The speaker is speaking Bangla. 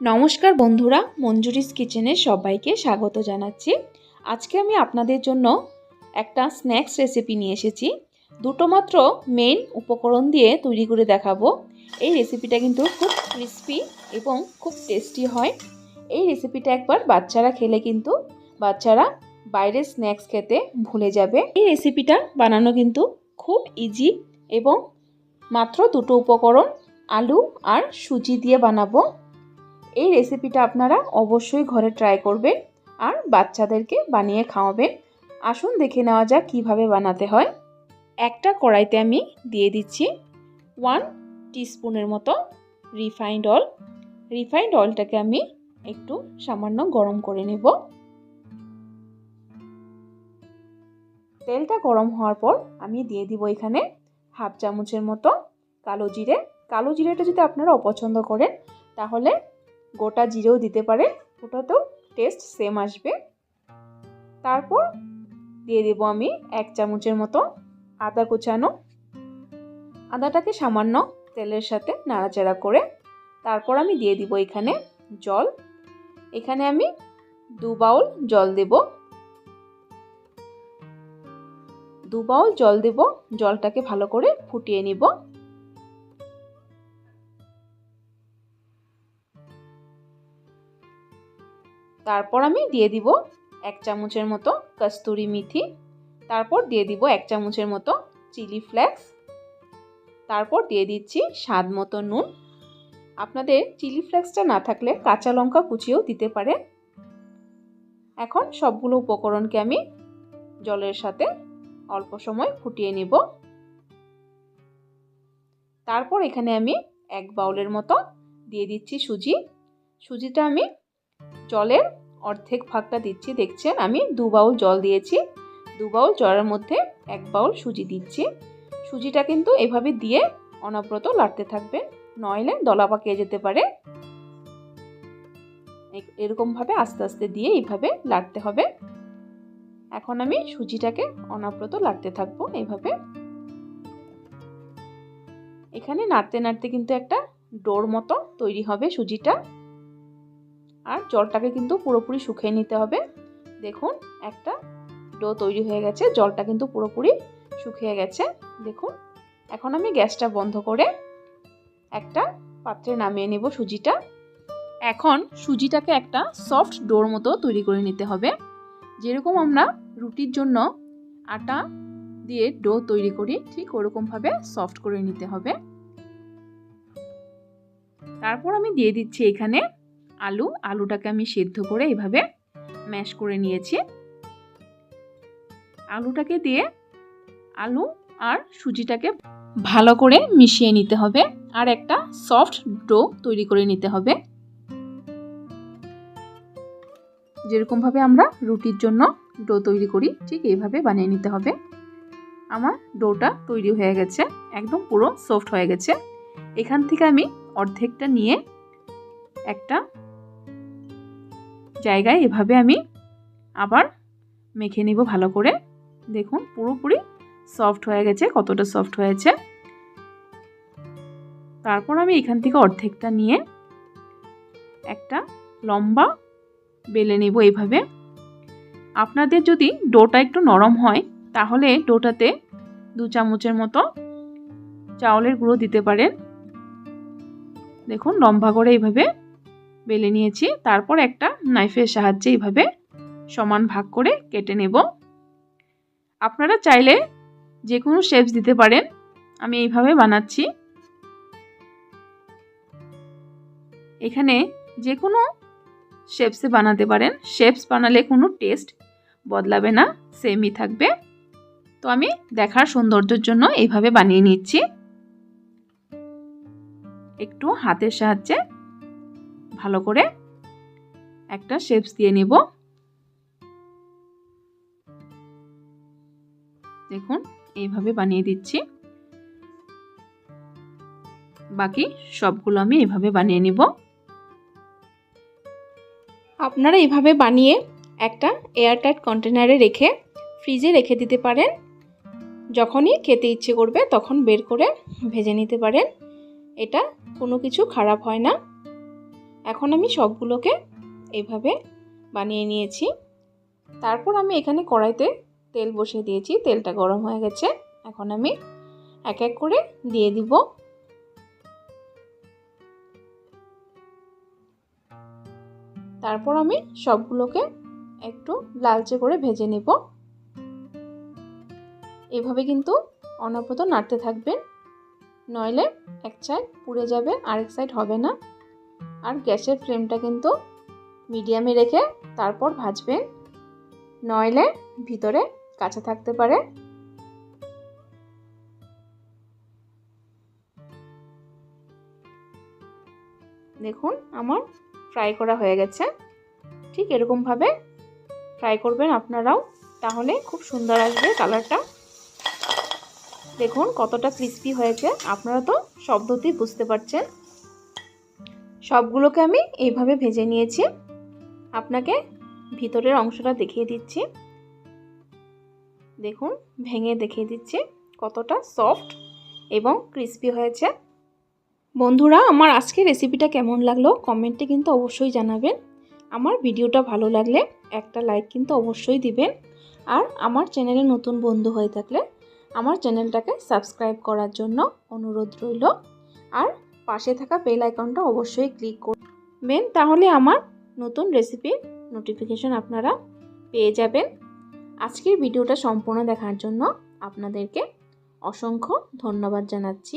নমস্কার বন্ধুরা, মঞ্জুরিস কিচেনে সবাইকে স্বাগত জানাচ্ছি। আজকে আমি আপনাদের জন্য একটা স্ন্যাক্স রেসিপি নিয়ে এসেছি। দুটো মাত্র মেন উপকরণ দিয়ে তৈরি করে দেখাবো। এই রেসিপিটা কিন্তু খুব ক্রিস্পি এবং খুব টেস্টি হয়। এই রেসিপিটা একবার বাচ্চারা খেলে কিন্তু বাচ্চারা বাইরের স্ন্যাক্স খেতে ভুলে যাবে। এই রেসিপিটা বানানো কিন্তু খুব ইজি এবং মাত্র দুটো উপকরণ, আলু আর সুজি দিয়ে বানাবো। এই রেসিপিটা আপনারা অবশ্যই ঘরে ট্রাই করবেন আর বাচ্চাদেরকে বানিয়ে খাওয়াবেন। আসুন দেখে নেওয়া যাক কীভাবে বানাতে হয়। একটা কড়াইতে আমি দিয়ে দিচ্ছি ওয়ান টিস্পুনের মতো রিফাইন্ড অয়েল রিফাইন্ড অয়েলটাকে আমি একটু সামান্য গরম করে নেব। তেলটা গরম হওয়ার পর আমি দিয়ে দিব এখানে হাফ চামচের মতো কালো জিরে। কালো জিরেটা যদি আপনারা অপছন্দ করেন, তাহলে গোটা জিরেও দিতে পারে ওটাতেও টেস্ট সেম আসবে। তারপর দিয়ে দেবো আমি এক চামচের মতো আদা কুচানো। আদাটাকে সামান্য তেলের সাথে নাড়াচাড়া করে তারপর আমি দিয়ে দিব এখানে জল। এখানে আমি দু বাউল জল দেব। দু বাউল জল দেব, জলটাকে ভালো করে ফুটিয়ে নিব। তারপর আমি দিয়ে দিব এক চামচের মতো কস্তুরি মেথি, তারপর দিয়ে দিব এক চামচের মতো চিলি ফ্লেক্স, তারপর দিয়ে দিচ্ছি স্বাদ মতো নুন। আপনাদের চিলি ফ্লেক্সটা না থাকলে কাঁচা লঙ্কা কুচিয়েও দিতে পারে এখন সবগুলো উপকরণকে আমি জলের সাথে অল্প সময় ফুটিয়ে নিব। তারপর এখানে আমি এক বাউলের মতো দিয়ে দিচ্ছি সুজি। সুজিটা আমি জলের অর্ধেক ভাগটা দিচ্ছি। দেখছেন, আমি দু বাউল জল দিয়েছি। দু বাউল জলের মধ্যে এক বাউল সুজি দিচ্ছি। সুজিটা কিন্তু এভাবে দিয়ে অনব্রত লাড়তে থাকবে। নইলে দলা পাকিয়ে যেতে পারে। এরকমভাবে আস্তে আস্তে দিয়ে এইভাবে লাড়তে হবে। এখন আমি সুজিটাকে অনব্রত লাড়তে থাকব এইভাবে। এখানে নাড়তে নাড়তে কিন্তু একটা ডোর মতো তৈরি হবে সুজিটা। আর জলটাকে কিন্তু পুরোপুরি শুকিয়ে নিতে হবে। দেখুন, একটা ডো তৈরি হয়ে গেছে, জলটা কিন্তু পুরোপুরি শুকিয়ে গেছে। দেখুন, এখন আমি গ্যাসটা বন্ধ করে একটা পাত্রে নামিয়ে নেব সুজিটা। এখন সুজিটাকে একটা সফট ডোর মতো তৈরি করে নিতে হবে। যেরকম আমরা রুটির জন্য আটা দিয়ে ডো তৈরি করি, ঠিক ওরকমভাবে সফট করে নিতে হবে। তারপর আমি দিয়ে দিচ্ছি এখানে আলু, আলুটাকে আমি সেদ্ধ করে এভাবে ম্যাশ করে নিয়েছি। আলুটাকে দিয়ে আলু আর সুজিটাকে ভালো করে মিশিয়ে নিতে হবে আর একটা সফট ডো তৈরি করে নিতে হবে। যেরকমভাবে আমরা রুটির জন্য ডো তৈরি করি, ঠিক এইভাবে বানিয়ে নিতে হবে। আমার ডোটা তৈরি হয়ে গেছে, একদম পুরো সফট হয়ে গেছে। এখান থেকে আমি অর্ধেকটা নিয়ে একটা জায়গায় এভাবে আমি আবার মেখে নিব ভালো করে। দেখুন, পুরোপুরি সফট হয়ে গেছে, কতটা সফট হয়েছে। তারপর আমি এখান থেকে অর্ধেকটা নিয়ে একটা লম্বা বেলে নেব এইভাবে আপনাদের যদি ডোটা একটু নরম হয়, তাহলে ডোটাতে দু চামচের মতো চাউলের গুঁড়ো দিতে পারেন। দেখুন, লম্বা করে এইভাবে বেলে নিয়েছি। তারপর একটা নাইফের সাহায্যে এইভাবে সমান ভাগ করে কেটে নেব। আপনারা চাইলে যে কোনো শেপস দিতে পারেন। আমি এইভাবে বানাচ্ছি। এখানে যে কোনো শেপসে বানাতে পারেন। শেপস বানালে কোনো টেস্ট বদলাবে না সেমই থাকবে। তো আমি দেখার সৌন্দর্যের জন্য এইভাবে বানিয়ে নিচ্ছি। একটু হাতের সাহায্যে ভালো করে একটা শেপস দিয়ে নেব। দেখুন, এইভাবে বানিয়ে দিচ্ছি। বাকি সবগুলো আমি এইভাবে বানিয়ে নিব। আপনারা এইভাবে বানিয়ে একটা এয়ারটাইট কন্টেনারে রেখে ফ্রিজে রেখে দিতে পারেন। যখনই খেতে ইচ্ছে করবে তখন বের করে ভেজে নিতে পারেন। এটা কোনো কিছু খারাপ হয় না। এখন আমি সবগুলোকে এইভাবে বানিয়ে নিয়েছি। তারপর আমি এখানে কড়াইতে তেল বসিয়ে দিয়েছি। তেলটা গরম হয়ে গেছে। এখন আমি এক এক করে দিয়ে দিব। তারপর আমি সবগুলোকে একটু লালচে করে ভেজে নেব। এভাবে কিন্তু অনবরত নাড়তে থাকবেন নইলে এক সাইড পুড়ে যাবে, আরেক সাইড হবে না। আর গ্যাসের ফ্লেমটা কিন্তু মিডিয়ামে রেখে তারপর ভাজবেন। নইলে ভিতরে কাঁচা থাকতে পারে। দেখুন, আমার ফ্রাই করা হয়ে গেছে। ঠিক এরকমভাবে ফ্রাই করবেন আপনারাও, তাহলে খুব সুন্দর আসবে কালারটা। দেখুন, কতটা ক্রিস্পি হয়েছে। আপনারা তো শব্দতেই বুঝতে পারছেন। সবগুলোকে আমি এইভাবে ভেজে নিয়েছি। আপনাকে ভিতরের অংশটা দেখিয়ে দিচ্ছি। দেখুন, ভেঙে দেখিয়ে দিচ্ছি কতটা সফট এবং ক্রিস্পি হয়েছে। বন্ধুরা, আমার আজকের রেসিপিটা কেমন লাগল কমেন্টে কিন্তু অবশ্যই জানাবেন। আমার ভিডিওটা ভালো লাগলে একটা লাইক কিন্তু অবশ্যই দিবেন। আর আমার চ্যানেলে নতুন বন্ধু হয়ে থাকলে আমার চ্যানেলটাকে সাবস্ক্রাইব করার জন্য অনুরোধ রইল। আর পাশে থাকা বেল আইকনটা অবশ্যই ক্লিক করবেন তাহলে আমার নতুন রেসিপির নোটিফিকেশন আপনারা পেয়ে যাবেন। আজকের ভিডিওটা সম্পূর্ণ দেখার জন্য আপনাদেরকে অসংখ্য ধন্যবাদ জানাচ্ছি।